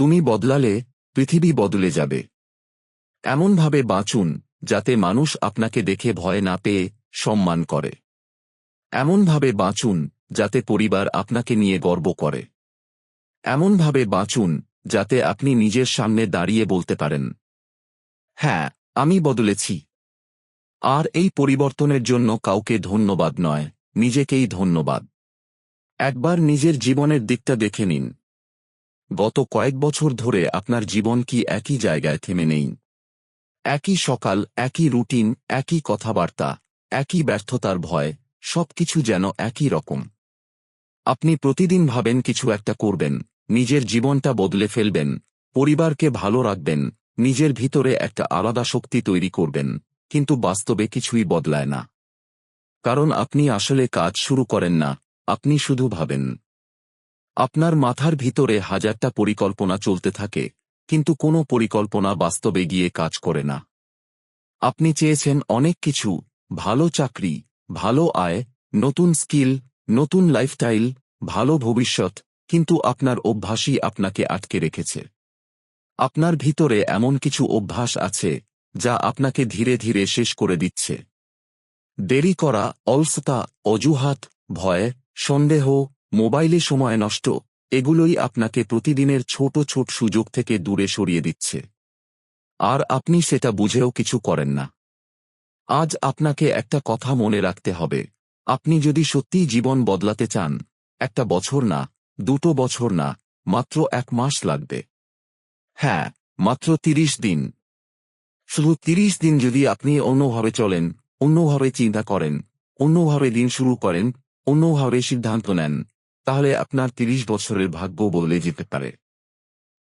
তুমি বদলালে, পৃথিবী বদলে যাবে। এমনভাবে বাঁচুন, যাতে মানুষ আপনাকে দেখে ভয় না পেয়ে সম্মান করে। এমনভাবে বাঁচুন, যাতে পরিবার আপনাকে নিয়ে গর্ব করে। এমনভাবে বাঁচুন, যাতে আপনি নিজের সামনে দাঁড়িয়ে বলতে পারেন হ্যাঁ আমি বদলেছি। আর এই পরিবর্তনের জন্য কাউকে ধন্যবাদ নয়, নিজেকেই ধন্যবাদ। একবার নিজের জীবনের দিকটা দেখে নিন। গত কয়েক বছর ধরে আপনার জীবন কি একই জায়গায় থেমে নেই? একই সকাল, একই রুটিন, একই কথাবার্তা, একই ব্যর্থতার ভয়, সবকিছু যেন একই রকম। আপনি প্রতিদিন ভাবেন কিছু একটা করবেন, নিজের জীবনটা বদলে ফেলবেন, পরিবারকে ভালো রাখবেন, নিজের ভিতরে একটা আলাদা শক্তি তৈরি করবেন, কিন্তু বাস্তবে কিছুই বদলায় না। কারণ আপনি আসলে কাজ শুরু করেন না, আপনি শুধু ভাবেন। আপনার মাথার ভিতরে হাজারটা পরিকল্পনা চলতে থাকে, কিন্তু কোনো পরিকল্পনা বাস্তবে গিয়ে কাজ করে না। আপনি চেয়েছেন অনেক কিছু, ভালো চাকরি, ভালো আয়, নতুন স্কিল, নতুন লাইফস্টাইল, ভালো ভবিষ্যৎ, কিন্তু আপনার অভ্যাসই আপনাকে আটকে রেখেছে। আপনার ভিতরে এমন কিছু অভ্যাস আছে, যা আপনাকে ধীরে ধীরে শেষ করে দিচ্ছে। দেরি করা, অলসতা, অজুহাত, ভয়, সন্দেহ মোবাইলে সময় নষ্ট, এগুলোই আপনাকে প্রতিদিনের ছোট ছোট সুযোগ থেকে দূরে সরিয়ে দিচ্ছে। আর আপনি সেটা বুঝেও কিছু করেন না। আজ আপনাকে একটা কথা মনে রাখতে হবে। আপনি যদি সত্যিই জীবন বদলাতে চান, একটা বছর না, দুটো বছর না, মাত্র এক মাস লাগবে। হ্যাঁ মাত্র তিরিশ দিন। শুধু তিরিশ দিন যদি আপনি অন্যভাবে চলেন, অন্যভাবে চিন্তা করেন, অন্যভাবে দিন শুরু করেন, অন্যভাবে সিদ্ধান্ত নেন তাহলে আপনার তিরিশ বছরের ভাগ্য বদলে যেতে পারে।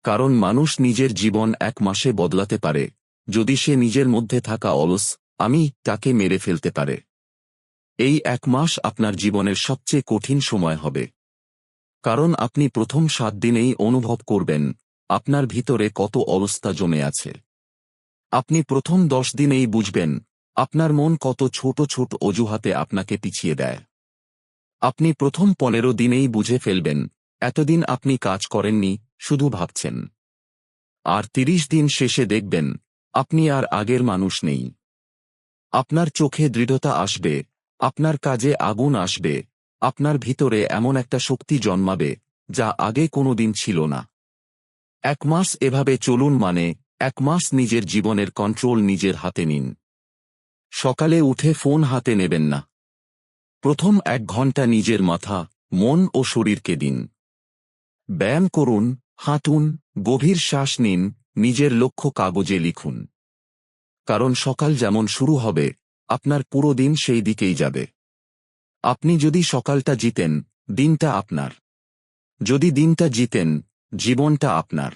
কারণ মানুষ নিজের জীবন এক মাসে বদলাতে পারে। যদি সে নিজের মধ্যে থাকা অলস, আমি তাকে মেরে ফেলতে পারে। এই এক মাস আপনার জীবনের সবচেয়ে কঠিন সময় হবে। কারণ আপনি প্রথম সাত দিনেই অনুভব করবেন, আপনার ভিতরে কত অলস্তা জমে আছে। আপনি প্রথম দশ দিনেই বুঝবেন, আপনার মন কত ছোট ছোট অজুহাতে আপনাকে পিছিয়ে দেয়। আপনি প্রথম পনেরো দিনেই বুঝে ফেলবেন, এতদিন আপনি কাজ করেননি, শুধু ভাবছেন। আর তিরিশ দিন শেষে দেখবেন, আপনি আর আগের মানুষ নেই। আপনার চোখে দৃঢ়তা আসবে, আপনার কাজে আগুন আসবে, আপনার ভিতরে এমন একটা শক্তি জন্মাবে, যা আগে কোনোদিন ছিল না। এক মাস এভাবে চলুন মানে এক মাস নিজের জীবনের কন্ট্রোল নিজের হাতে নিন। সকালে উঠে ফোন হাতে নেবেন না। প্রথম এক ঘণ্টা নিজের মাথা, মন ও শরীরকে দিন। ব্যায়াম করুন, হাঁটুন, গভীর শ্বাস নিন, নিজের লক্ষ্য কাগজে লিখুন। কারণ সকাল যেমন শুরু হবে, আপনার পুরো দিন সেই দিকেই যাবে। আপনি যদি সকালটা জিতেন, দিনটা আপনার। যদি দিনটা জিতেন, জীবনটা আপনার।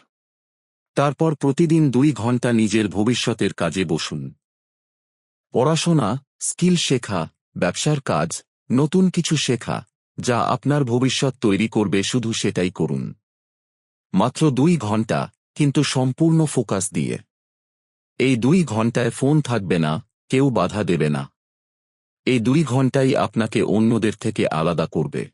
তারপর প্রতিদিন দুই ঘণ্টা নিজের ভবিষ্যতের কাজে বসুন। পড়াশোনা, স্কিল শেখা, ব্যবসার কাজ নতুন কিছু শেখা, যা আপনার ভবিষ্যৎ তৈরি করবে শুধু সেটাই করুন। মাত্র দুই ঘণ্টা, কিন্তু সম্পূর্ণ ফোকাস দিয়ে। এই দুই ঘন্টায় ফোন থাকবে না, কেউ বাধা দেবে না। এই দুই ঘন্টাই আপনাকে অন্যদের থেকে আলাদা করবে।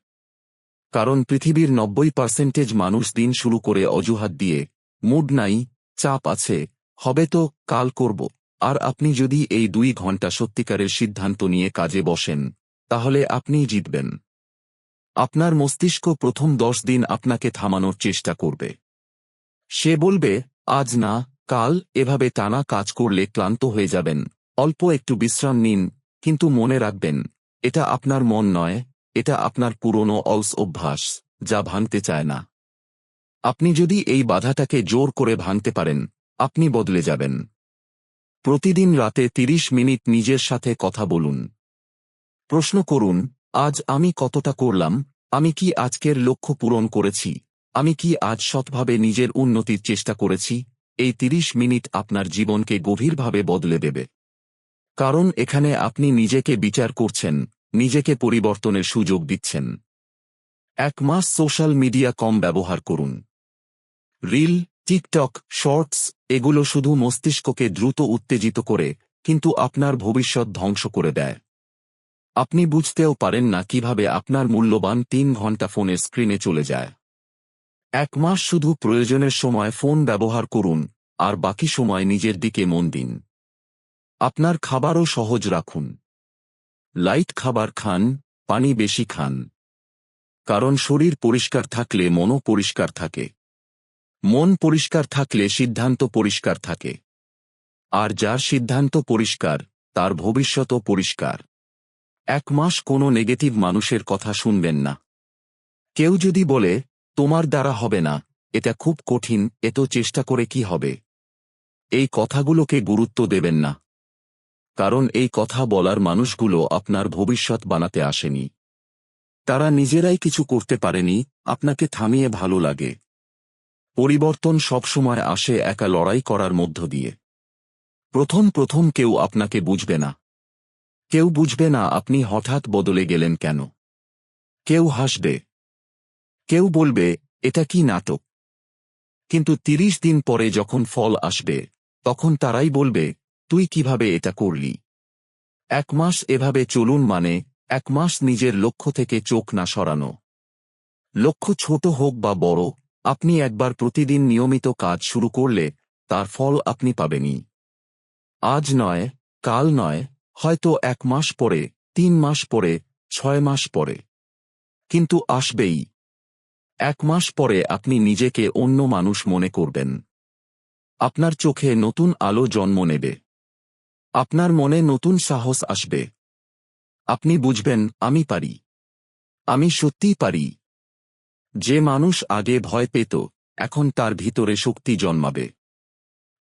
কারণ পৃথিবীর নব্বই পার্সেন্টেজ মানুষ দিন শুরু করে অজুহাত দিয়ে, মুড নাই, চাপ আছে, হবে তো, কাল করব। আর আপনি যদি এই দুই ঘণ্টা সত্যিকারের সিদ্ধান্ত নিয়ে কাজে বসেন তাহলে আপনিই জিতবেন। আপনার মস্তিষ্ক প্রথম দশ দিন আপনাকে থামানোর চেষ্টা করবে। সে বলবে, আজ না, কাল এভাবে টানা কাজ করলে ক্লান্ত হয়ে যাবেন। অল্প একটু বিশ্রাম নিন, কিন্তু মনে রাখবেন, এটা আপনার মন নয়, এটা আপনার পুরনো অলস অভ্যাস, যা ভাঙতে চায় না। আপনি যদি এই বাধাটাকে জোর করে ভাঙতে পারেন, আপনি বদলে যাবেন। প্রতিদিন রাতে ৩০ মিনিট নিজের সাথে কথা বলুন। প্রশ্ন করুন, আজ আমি কতটা করলাম, আমি কি আজকের লক্ষ্য পূরণ করেছি, আমি কি আজ সৎভাবে নিজের উন্নতির চেষ্টা করেছি, এই ৩০ মিনিট আপনার জীবনকে গভীরভাবে বদলে দেবে। কারণ এখানে আপনি নিজেকে বিচার করছেন, নিজেকে পরিবর্তনের সুযোগ দিচ্ছেন। এক মাস সোশ্যাল মিডিয়া কম ব্যবহার করুন। রিল, টিকটক, শর্টস, এগুলো শুধু মস্তিষ্ককে দ্রুত উত্তেজিত করে, কিন্তু আপনার ভবিষ্যৎ ধ্বংস করে দেয়। আপনি বুঝতেও পারেন না কীভাবে আপনার মূল্যবান তিন ঘণ্টা ফোনের স্ক্রিনে চলে যায়। এক মাস শুধু প্রয়োজনের সময় ফোন ব্যবহার করুন, আর বাকি সময় নিজের দিকে মন দিন। আপনার খাবারও সহজ রাখুন। লাইট খাবার খান, পানি বেশি খান। কারণ শরীর পরিষ্কার থাকলে মনও পরিষ্কার থাকে। মন পরিষ্কার থাকলে সিদ্ধান্ত পরিষ্কার থাকে। আর যার সিদ্ধান্ত পরিষ্কার, তার ভবিষ্যতও পরিষ্কার। এক মাস কোনো নেগেটিভ মানুষের কথা শুনবেন না। কেউ যদি বলে, তোমার দ্বারা হবে না, এটা খুব কঠিন এত চেষ্টা করে কি হবে? এই কথাগুলোকে গুরুত্ব দেবেন না। কারণ এই কথা বলার মানুষগুলো আপনার ভবিষ্যৎ বানাতে আসেনি। তারা নিজেরাই কিছু করতে পারেনি, আপনাকে থামিয়ে ভালো লাগে। পরিবর্তন সবসময় আসে একা লড়াই করার মধ্য দিয়ে। প্রথম প্রথম কেউ আপনাকে বুঝবে না। কেউ বুঝবে না আপনি হঠাৎ বদলে গেলেন কেন। কেউ হাসবে। কেউ বলবে, এটা কি নাটক? কিন্তু তিরিশ দিন পরে যখন ফল আসবে, তখন তারাই বলবে, তুই কীভাবে এটা করলি? এক মাস এভাবে চলুন মানে এক মাস নিজের লক্ষ্য থেকে চোখ না সরানো। লক্ষ্য ছোট হোক বা বড়, আপনি একবার প্রতিদিন নিয়মিত কাজ শুরু করলে, তার ফল আপনি পাবেনই। আজ নয়, কাল নয় হয়তো এক মাস পরে, তিন মাস পরে, ছয় মাস পরে। কিন্তু আসবেই। এক মাস পরে আপনি নিজেকে অন্য মানুষ মনে করবেন। আপনার চোখে নতুন আলো জন্ম নেবে। আপনার মনে নতুন সাহস আসবে। আপনি বুঝবেন, আমি পারি। আমি সত্যিই পারি। যে মানুষ আগে ভয় পেত, এখন তার ভিতরে শক্তি জন্মাবে।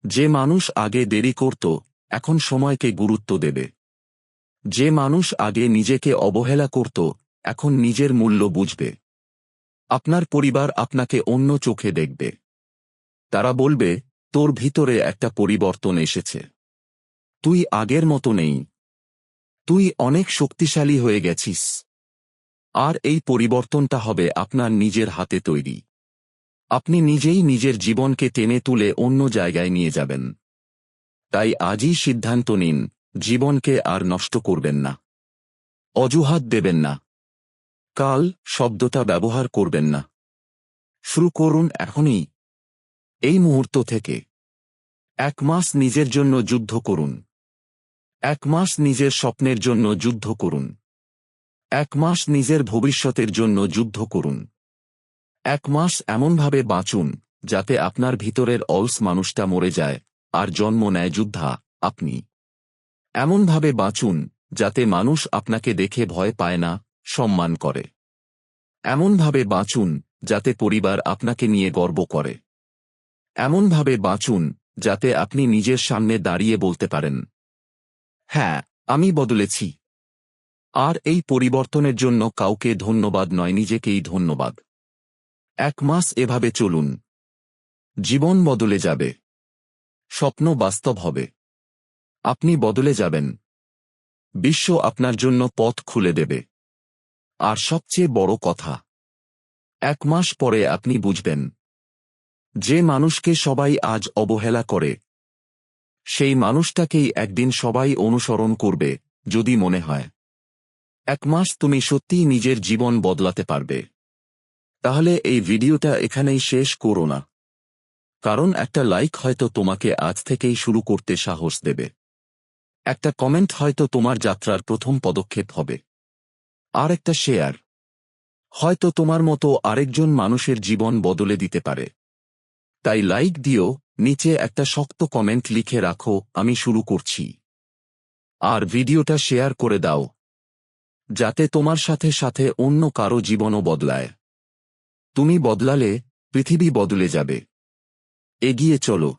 যে মানুষ আগে দেরি করত, এখন সময়কে গুরুত্ব দেবে। যে মানুষ আগে নিজেকে অবহেলা করত, এখন নিজের মূল্য বুঝবে। আপনার পরিবার আপনাকে অন্য চোখে দেখবে। তারা বলবে, তোর ভিতরে একটা পরিবর্তন এসেছে। তুই আগের মতো নেই। তুই অনেক শক্তিশালী হয়ে গেছিস। আর এই পরিবর্তনটা হবে আপনার নিজের হাতে তৈরি। আপনি নিজেই নিজের জীবনকে টেনে তুলে অন্য জায়গায় নিয়ে যাবেন। তাই আজই সিদ্ধান্ত নিন জীবনকে আর নষ্ট করবেন না। অজুহাত দেবেন না। কাল শব্দটা ব্যবহার করবেন না। শুরু করুন এখনই। এই মুহূর্ত থেকে। এক মাস নিজের জন্য যুদ্ধ করুন। এক মাস নিজের স্বপ্নের জন্য যুদ্ধ করুন। এক মাস নিজের ভবিষ্যতের জন্য যুদ্ধ করুন। এক মাস এমনভাবে বাঁচুন, যাতে আপনার ভিতরের অলস মানুষটা মরে যায়, আর জন্ম নেয় যুদ্ধা, আপনি। এমনভাবে বাঁচুন, যাতে মানুষ আপনাকে দেখে ভয় পায় না, সম্মান করে। এমনভাবে বাঁচুন, যাতে পরিবার আপনাকে নিয়ে গর্ব করে। এমনভাবে বাঁচুন, যাতে আপনি নিজের সামনে দাঁড়িয়ে বলতে পারেন হ্যাঁ আমি বদলেছি। আর এই পরিবর্তনের জন্য কাউকে ধন্যবাদ নয়, নিজেকেই ধন্যবাদ। এক মাস এভাবে চলুন। জীবন বদলে যাবে। স্বপ্ন বাস্তব হবে। আপনি বদলে যাবেন। বিশ্ব আপনার জন্য পথ খুলে দেবে। আর সবচেয়ে বড় কথা, এক মাস পরে আপনি বুঝবেন, যে মানুষকে সবাই আজ অবহেলা করে, সেই মানুষটাকেই একদিন সবাই অনুসরণ করবে, যদি মনে হয়। এক মাস তুমি সত্যিই নিজের জীবন বদলাতে পারবে। তাহলে এই ভিডিওটা এখানেই শেষ করো না। কারণ একটা লাইক হয়তো তোমাকে আজ থেকেই শুরু করতে সাহস দেবে। একটা কমেন্ট হয়তো তোমার যাত্রার প্রথম পদক্ষেপ হবে। আর একটা শেয়ার হয়তো তোমার মতো আরেকজন মানুষের জীবন বদলে দিতে পারে। তাই লাইক দিও, নিচে একটা শক্ত কমেন্ট লিখে রাখো, আমি শুরু করছি। আর ভিডিওটা শেয়ার করে দাও। যাতে তোমার সাথে সাথে অন্য কারও জীবনও বদলায়। তুমি বদলালে, পৃথিবী বদলে যাবে। এগিয়ে চলো।